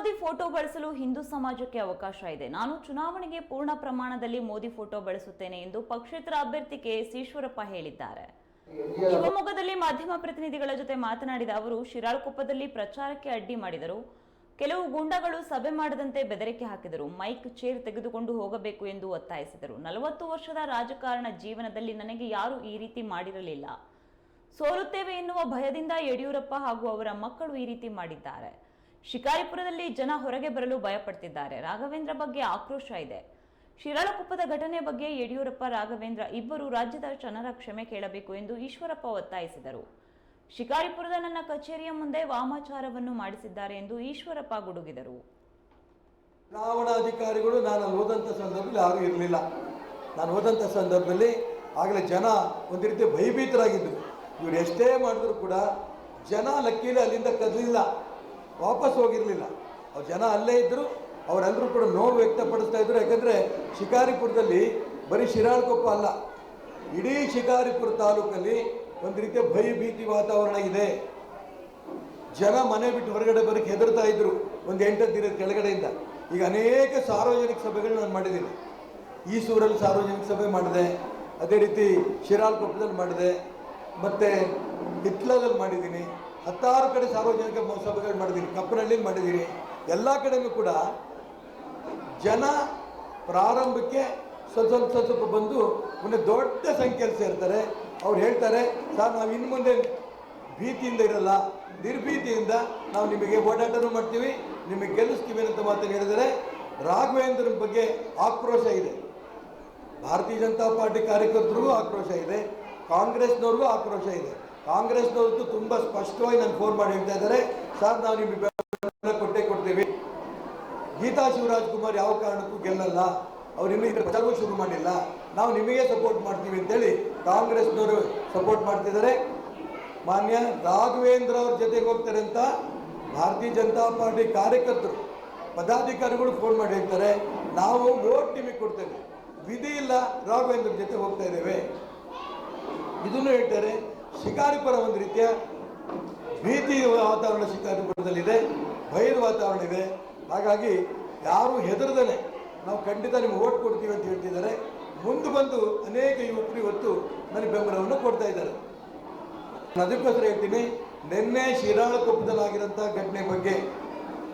Modi photo ಬಳಸಲು ಹಿಂದೂ ಸಮಾಜಕ್ಕೆ ಅವಕಾಶ ಇದೆ. ನಾನು ಚುನಾವಣೆಗೆ ಪೂರ್ಣ ಪ್ರಮಾಣದಲ್ಲಿ ಮೋದಿ ಫೋಟೋ ಬಳಸುತ್ತೇನೆ ಎಂದು ಪಕ್ಷೇತರ ಅಭ್ಯರ್ಥಿ ಕೆ ಈಶ್ವರಪ್ಪ ಹೇಳಿದ್ದಾರೆ. ಶಿವಮೊಗ್ಗದಲ್ಲಿ ಮಾಧ್ಯಮ ಪ್ರತಿನಿಧಿಗಳ ಜೊತೆ ಮಾತನಾಡಿದ ಅವರು, ಶಿರಾಳಕೊಪ್ಪದಲ್ಲಿ ಪ್ರಚಾರಕ್ಕೆ ಅಡ್ಡಿ ಮಾಡಿದರು. ಕೆಲವು ಗುಂಡಗಳು ಸಭೆ ಮಾಡದಂತೆ ಬೆದರಿಕೆ ಹಾಕಿದರು. ಮೈಕ್ ಚೇರ್ ತೆಗೆದುಕೊಂಡು ಹೋಗಬೇಕು ಎಂದು ಒತ್ತಾಯಿಸಿದರು. ನಲವತ್ತು ವರ್ಷದ ರಾಜಕಾರಣ ಜೀವನದಲ್ಲಿ ನನಗೆ ಯಾರು ಈ ರೀತಿ ಮಾಡಿರಲಿಲ್ಲ. ಸೋಲುತ್ತೇವೆ ಎನ್ನುವ ಭಯದಿಂದ ಯಡಿಯೂರಪ್ಪ ಹಾಗೂ ಅವರ ಮಕ್ಕಳು ಈ ರೀತಿ ಮಾಡಿದ್ದಾರೆ. ಶಿಕಾರಿಪುರದಲ್ಲಿ ಜನ ಹೊರಗೆ ಬರಲು ಭಯಪಡ್ತಿದ್ದಾರೆ. ರಾಘವೇಂದ್ರ ಬಗ್ಗೆ ಆಕ್ರೋಶ ಇದೆ. ಶಿರಾಳಕೊಪ್ಪದ ಘಟನೆ ಬಗ್ಗೆ ಯಡಿಯೂರಪ್ಪ, ರಾಘವೇಂದ್ರ ಇಬ್ಬರು ರಾಜ್ಯದ ಜನರ ಕ್ಷಮೆ ಕೇಳಬೇಕು ಎಂದು ಈಶ್ವರಪ್ಪ ಒತ್ತಾಯಿಸಿದರು. ಶಿಕಾರಿಪುರದ ನನ್ನ ಕಚೇರಿಯ ಮುಂದೆ ವಾಮಾಚಾರವನ್ನು ಮಾಡಿಸಿದ್ದಾರೆ ಎಂದು ಈಶ್ವರಪ್ಪ ಗುಡುಗಿದರು. ಚುನಾವಣಾಧಿಕಾರಿಗಳು ನಾನು ಹೋದಂಥ ಸಂದರ್ಭದಲ್ಲಿ ಯಾರೂ ಇರಲಿಲ್ಲ. ನಾನು ಹೋದಂಥ ಸಂದರ್ಭದಲ್ಲಿ ಆಗಲೇ ಜನ ಒಂದು ರೀತಿ ಭಯಭೀತರಾಗಿದ್ದರು. ಇವ್ರು ಎಷ್ಟೇ ಮಾಡಿದ್ರು ಕೂಡ ಜನ ಲಕ್ಕೀಲಿ ಅಲ್ಲಿಂದ ಕದಲಿಲ್ಲ. ವಾಪಸ್ ಹೋಗಿರಲಿಲ್ಲ. ಅವ್ರು ಜನ ಅಲ್ಲೇ ಇದ್ದರು ಅವರೆಲ್ಲರೂ ಕೂಡ ನೋವು ವ್ಯಕ್ತಪಡಿಸ್ತಾ ಇದ್ರು. ಯಾಕಂದರೆ ಶಿಕಾರಿಪುರದಲ್ಲಿ ಬರೀ ಶಿರಾಳಕೊಪ್ಪ ಅಲ್ಲ, ಇಡೀ ಶಿಕಾರಿಪುರ ತಾಲೂಕಲ್ಲಿ ಒಂದು ರೀತಿಯ ಭಯಭೀತಿ ವಾತಾವರಣ ಇದೆ. ಜನ ಮನೆ ಬಿಟ್ಟು ಹೊರಗಡೆ ಬರೋಕ್ಕೆ ಹೆದರ್ತಾ ಇದ್ರು ಒಂದು ಎಂಟತ್ತು ದಿನದ ಕೆಳಗಡೆಯಿಂದ. ಈಗ ಅನೇಕ ಸಾರ್ವಜನಿಕ ಸಭೆಗಳು ನಾನು ಮಾಡಿದ್ದೀನಿ. ಈಸೂರಲ್ಲಿ ಸಾರ್ವಜನಿಕ ಸಭೆ ಮಾಡಿದೆ, ಅದೇ ರೀತಿ ಶಿರಾಳ್ಕೊಪ್ಪದಲ್ಲಿ ಮಾಡಿದೆ, ಮತ್ತು ಹಿತ್ಲದಲ್ಲಿ ಮಾಡಿದ್ದೀನಿ. ಹತ್ತಾರು ಕಡೆ ಸಾರ್ವಜನಿಕ ಸಭೆಗಳು ಮಾಡಿದ್ದೀನಿ ಕಪ್ಪನಹಳ್ಳಿಲಿ ಮಾಡಿದ್ದೀನಿ ಎಲ್ಲ ಕಡೆಯೂ ಕೂಡ ಜನ ಪ್ರಾರಂಭಕ್ಕೆ ಸ್ವಲ್ಪ ಸ್ವಲ್ಪ ಸ್ವಲ್ಪ ಬಂದು ಮುಂದೆ ದೊಡ್ಡ ಸಂಖ್ಯೆಯಲ್ಲಿ ಸೇರ್ತಾರೆ. ಅವ್ರು ಹೇಳ್ತಾರೆ, ಸರ್, ನಾವು ಇನ್ನು ಮುಂದೆ ಭೀತಿಯಿಂದ ಇರಲ್ಲ. ನಿರ್ಭೀತಿಯಿಂದ ನಾವು ನಿಮಗೆ ಓಡಾಟನೂ ಮಾಡ್ತೀವಿ, ನಿಮಗೆ ಗೆಲ್ಲಿಸ್ತೀವಿ ಅಂತ ಮಾತನ್ನು ಹೇಳಿದರೆ ರಾಘವೇಂದ್ರನ ಬಗ್ಗೆ ಆಕ್ರೋಶ ಇದೆ. ಭಾರತೀಯ ಜನತಾ ಪಾರ್ಟಿ ಕಾರ್ಯಕರ್ತರಿಗೂ ಆಕ್ರೋಶ ಇದೆ, ಕಾಂಗ್ರೆಸ್ನವ್ರಿಗೂ ಆಕ್ರೋಶ ಇದೆ. ಕಾಂಗ್ರೆಸ್ನವ್ರದ್ದು ತುಂಬ ಸ್ಪಷ್ಟವಾಗಿ ನಾನು ಫೋನ್ ಮಾಡಿ ಹೇಳ್ತಾ ಇದ್ದಾರೆ. ಸರ್, ನಾವು ನಿಮಗೆ ಕೊಟ್ಟೇ ಕೊಡ್ತೀವಿ. ಗೀತಾ ಶಿವರಾಜ್ ಕುಮಾರ್ ಯಾವ ಕಾರಣಕ್ಕೂ ಗೆಲ್ಲಲ್ಲ. ಅವ್ರು ಇನ್ನೂ ಇದರ ಪ್ರಚಾರವೂ ಶುರು ಮಾಡಿಲ್ಲ. ನಾವು ನಿಮಗೆ ಸಪೋರ್ಟ್ ಮಾಡ್ತೀವಿ ಅಂತೇಳಿ ಕಾಂಗ್ರೆಸ್ನವರು ಸಪೋರ್ಟ್ ಮಾಡ್ತಿದ್ದಾರೆ. ಮಾನ್ಯ ರಾಘವೇಂದ್ರ ಅವ್ರ ಜೊತೆಗೆ ಹೋಗ್ತಾರೆ ಅಂತ ಭಾರತೀಯ ಜನತಾ ಪಾರ್ಟಿ ಕಾರ್ಯಕರ್ತರು. ಪದಾಧಿಕಾರಿಗಳು ಫೋನ್ ಮಾಡಿ ಹೇಳ್ತಾರೆ. ನಾವು ವೋಟ್ ನಿಮಗೆ ಕೊಡ್ತೇವೆ. ವಿಧಿ ಇಲ್ಲ, ರಾಘವೇಂದ್ರ ಜೊತೆ ಹೋಗ್ತಾ ಇದ್ದೇವೆ. ಇದನ್ನು ಹೇಳ್ತಾರೆ ಶಿಕಾರಿಪುರ ಒಂದು ರೀತಿಯ ಭೀತಿ ವಾತಾವರಣ ಶಿಕಾರಿಪುರದಲ್ಲಿದೆ ಭಯದ ವಾತಾವರಣ ಇದೆ. ಹಾಗಾಗಿ ಯಾರು ಹೆದರದನೆ, ನಾವು ಖಂಡಿತ ನಿಮ್ಗೆ ಓಟ್ ಕೊಡ್ತೀವಿ ಅಂತ ಹೇಳ್ತಿದ್ದಾರೆ. ಮುಂದೆ ಬಂದು ಅನೇಕ ಯುವಕರು ಇವತ್ತು ನನಗೆ ಬೆಂಬಲವನ್ನು ಕೊಡ್ತಾ ಇದ್ದಾರೆ. ಅದಕ್ಕೋಸ್ಕರ ಹೇಳ್ತೀನಿ, ನಿನ್ನೆ ಶಿರಾಳಕೊಪ್ಪದಲ್ಲಾಗಿರೋಂಥ ಘಟನೆ ಬಗ್ಗೆ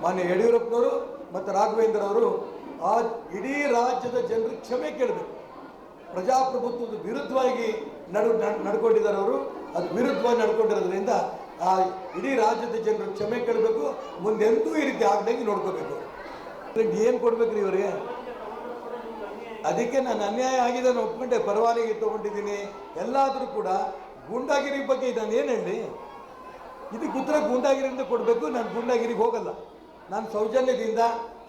ಮಾನ್ಯ ಯಡಿಯೂರಪ್ಪನವರು ಮತ್ತು ರಾಘವೇಂದ್ರ ಅವರು ಆ ಇಡೀ ರಾಜ್ಯದ ಜನರು ಕ್ಷಮೆ ಕೇಳಬೇಕು. ಪ್ರಜಾಪ್ರಭುತ್ವದ ವಿರುದ್ಧವಾಗಿ ನಡು ನಡ್- ನಡ್ಕೊಂಡಿದ್ದಾರೆ ಅವರು. ಅದು ವಿರುದ್ಧವಾಗಿ ನಡ್ಕೊಂಡಿರೋದ್ರಿಂದ ಆ ಇಡೀ ರಾಜ್ಯದ ಜನರು ಕ್ಷಮೆ ಕೇಳಬೇಕು ಮುಂದೆಂದೂ ಈ ರೀತಿ ಆಗ್ದಂಗೆ ನೋಡ್ಕೋಬೇಕು. ಏನು ಕೊಡ್ಬೇಕ್ರಿ ಇವರಿಗೆ ಅದಕ್ಕೆ ನಾನು ಅನ್ಯಾಯ ಆಗಿದೆ ನಾನು ಒಪ್ಕೊಂಡೆ ಪರವಾನಗಿ ತೊಗೊಂಡಿದ್ದೀನಿ. ಎಲ್ಲಾದರೂ ಕೂಡ ಗೂಂಡಾಗಿರಿ ಬಗ್ಗೆ ನಾನು ಏನು ಹೇಳಿ? ಇದಕ್ಕೆ ಉತ್ತರ ಗೂಂಡಾಗಿರಿಯಿಂದ ಕೊಡಬೇಕು, ನಾನು ಗೂಂಡಾಗಿರಿಗೆ ಹೋಗಲ್ಲ. ನಾನು ಸೌಜನ್ಯದಿಂದ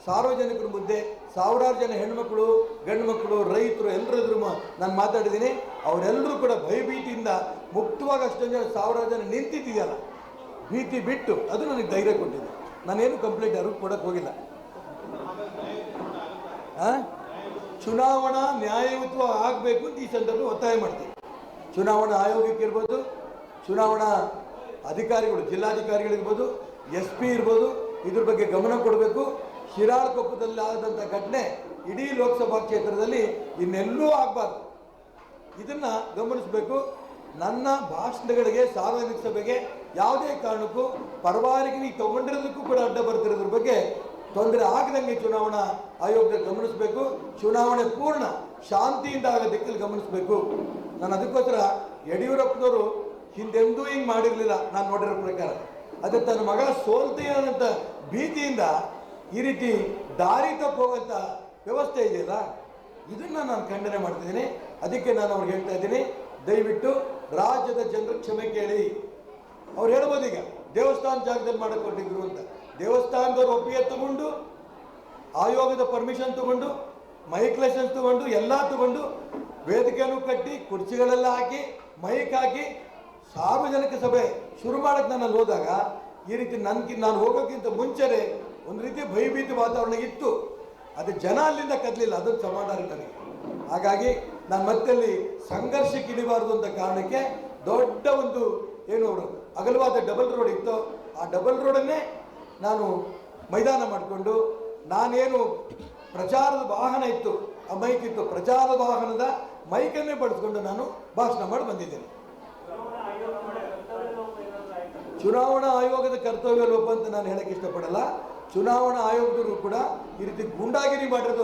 ಸಾರ್ವಜನಿಕರ ಮುಂದೆ ಸಾವಿರಾರು ಜನ ಹೆಣ್ಮಕ್ಳು ಗಂಡು ಮಕ್ಕಳು ರೈತರು ಎಲ್ಲರದ್ರು ನಾನು ಮಾತಾಡಿದ್ದೀನಿ ಅವರೆಲ್ಲರೂ ಕೂಡ ಭಯಭೀತಿಯಿಂದ ಮುಕ್ತವಾಗಿ ಅಷ್ಟೊಂದು ಜನ ಸಾವಿರಾರು ಜನ ನಿಂತಿದ್ದೀಯಲ್ಲ, ಭೀತಿ ಬಿಟ್ಟು, ಅದು ನನಗೆ ಧೈರ್ಯ ಕೊಟ್ಟಿದೆ. ನಾನೇನು ಕಂಪ್ಲೇಂಟ್ ಯಾರಿಗೂ ಕೊಡಕ್ಕೆ ಹೋಗಿಲ್ಲ? ಚುನಾವಣಾ ನ್ಯಾಯಯುತವಾಗಿ ಆಗಬೇಕು ಅಂತ ಈ ಸಂದರ್ಭ ಒತ್ತಾಯ ಮಾಡ್ತೀನಿ. ಚುನಾವಣಾ ಆಯೋಗಕ್ಕೆ ಇರ್ಬೋದು, ಚುನಾವಣಾ ಅಧಿಕಾರಿಗಳು ಜಿಲ್ಲಾಧಿಕಾರಿಗಳಿರ್ಬೋದು ಎಸ್ ಪಿ ಇರ್ಬೋದು, ಇದ್ರ ಬಗ್ಗೆ ಗಮನ ಕೊಡಬೇಕು. ಶಿರಾಳಕೊಪ್ಪದಲ್ಲಿ ಆದಂಥ ಘಟನೆ ಇಡೀ ಲೋಕಸಭಾ ಕ್ಷೇತ್ರದಲ್ಲಿ ಇನ್ನೆಲ್ಲೂ ಆಗಬಾರ್ದು. ಇದನ್ನ ಗಮನಿಸಬೇಕು. ನನ್ನ ಭಾಷಣಗಳಿಗೆ, ಸಾರ್ವಜನಿಕ ಸಭೆಗೆ ಯಾವುದೇ ಕಾರಣಕ್ಕೂ ಪರವಾನಗಿ ತಗೊಂಡಿರೋದಕ್ಕೂ ಕೂಡ ಅಡ್ಡ ಬರ್ತಿರೋದ್ರ ಬಗ್ಗೆ ತೊಂದರೆ ಆಗದಂಗೆ ಚುನಾವಣಾ ಆಯೋಗ ಗಮನಿಸಬೇಕು. ಚುನಾವಣೆ ಪೂರ್ಣ ಶಾಂತಿಯಿಂದ ಆಗೋ ದಿಕ್ಕಲ್ಲಿ ಗಮನಿಸಬೇಕು. ನಾನು ಅದಕ್ಕೋಸ್ಕರ ಯಡಿಯೂರಪ್ಪನವರು ಹಿಂದೆಂದೂ ಹಿಂಗೆ ಮಾಡಿರಲಿಲ್ಲ. ನಾನು ನೋಡಿರೋ ಪ್ರಕಾರ. ಅದೇ ತನ್ನ ಮಗ ಸೋಲ್ತೀನಂತ ಭೀತಿಯಿಂದ ಈ ರೀತಿ ದಾರಿ ತಪ್ಪು ಹೋಗೋಂಥ ವ್ಯವಸ್ಥೆ ಇದೆಯಲ್ಲ, ಇದನ್ನ ನಾನು ಖಂಡನೆ ಮಾಡ್ತಿದ್ದೀನಿ. ಅದಕ್ಕೆ ನಾನು ಅವ್ರಿಗೆ ಹೇಳ್ತಾ ಇದ್ದೀನಿ, ದಯವಿಟ್ಟು ರಾಜ್ಯದ ಜನರು ಕ್ಷಮೆ ಕೇಳಿ. ಅವ್ರು ಹೇಳ್ಬೋದು ಈಗ, ದೇವಸ್ಥಾನ ಜಾಗದಲ್ಲಿ ಮಾಡಿಕೊಟ್ಟಿದ್ರು ಅಂತ. ದೇವಸ್ಥಾನದವ್ರು ಒಪ್ಪಿಗೆ ತಗೊಂಡು, ಆಯೋಗದ ಪರ್ಮಿಷನ್ ತಗೊಂಡು ಮೈಕ್ ಲೈಸೆನ್ಸ್ ತಗೊಂಡು, ಎಲ್ಲ ತಗೊಂಡು ವೇದಿಕೆಯನ್ನು ಕಟ್ಟಿ, ಕುರ್ಚಿಗಳೆಲ್ಲ ಹಾಕಿ ಮೈಕ್ ಹಾಕಿ, ಸಾರ್ವಜನಿಕ ಸಭೆ ಶುರು ಮಾಡಕ್ಕೆ ನನ್ನಲ್ಲಿ ಹೋದಾಗ, ಈ ರೀತಿ ನನಗೆ, ನಾನು ಹೋಗೋಕ್ಕಿಂತ ಮುಂಚೆನೆ ಒಂದು ರೀತಿ ಭಯಭೀತಿ ವಾತಾವರಣ ಇತ್ತು. ಅದು ಜನ ಅಲ್ಲಿಂದ ಕದಲಿಲ್ಲ ಅದು ಸಮಾಧಾನ ನನಗೆ. ಹಾಗಾಗಿ ನಾನು ಮತ್ತೆ ಅಲ್ಲಿ ಸಂಘರ್ಷಕ್ಕೆ ಇಳಿಬಾರದು ಅಂತ ಕಾರಣಕ್ಕೆ ದೊಡ್ಡ ಒಂದು ಏನು ಅಗಲವಾದ ಡಬಲ್ ರೋಡ್ ಇತ್ತು. ಆ ಡಬಲ್ ರೋಡನ್ನೇ ನಾನು ಮೈದಾನ ಮಾಡಿಕೊಂಡು ನಾನೇನು ಪ್ರಚಾರದ ವಾಹನ ಇತ್ತು, ಆ ಮೈಕ್ ಇತ್ತು, ಪ್ರಚಾರದ ವಾಹನದ ಮೈಕನ್ನೇ ಬಳಸ್ಕೊಂಡು ನಾನು ಭಾಷಣ ಮಾಡಿ ಬಂದಿದ್ದೇನೆ. ಚುನಾವಣಾ ಆಯೋಗದ ಕರ್ತವ್ಯ ಲೋಪ ಅಂತ ನಾನು ಹೇಳಕ್ಕೆ ಇಷ್ಟಪಡಲ್ಲ. ಚುನಾವಣಾ ಆಯೋಗದವರು ಕೂಡ ಈ ರೀತಿ ಗೂಂಡಾಗಿರಿ ಮಾಡಿರೋದು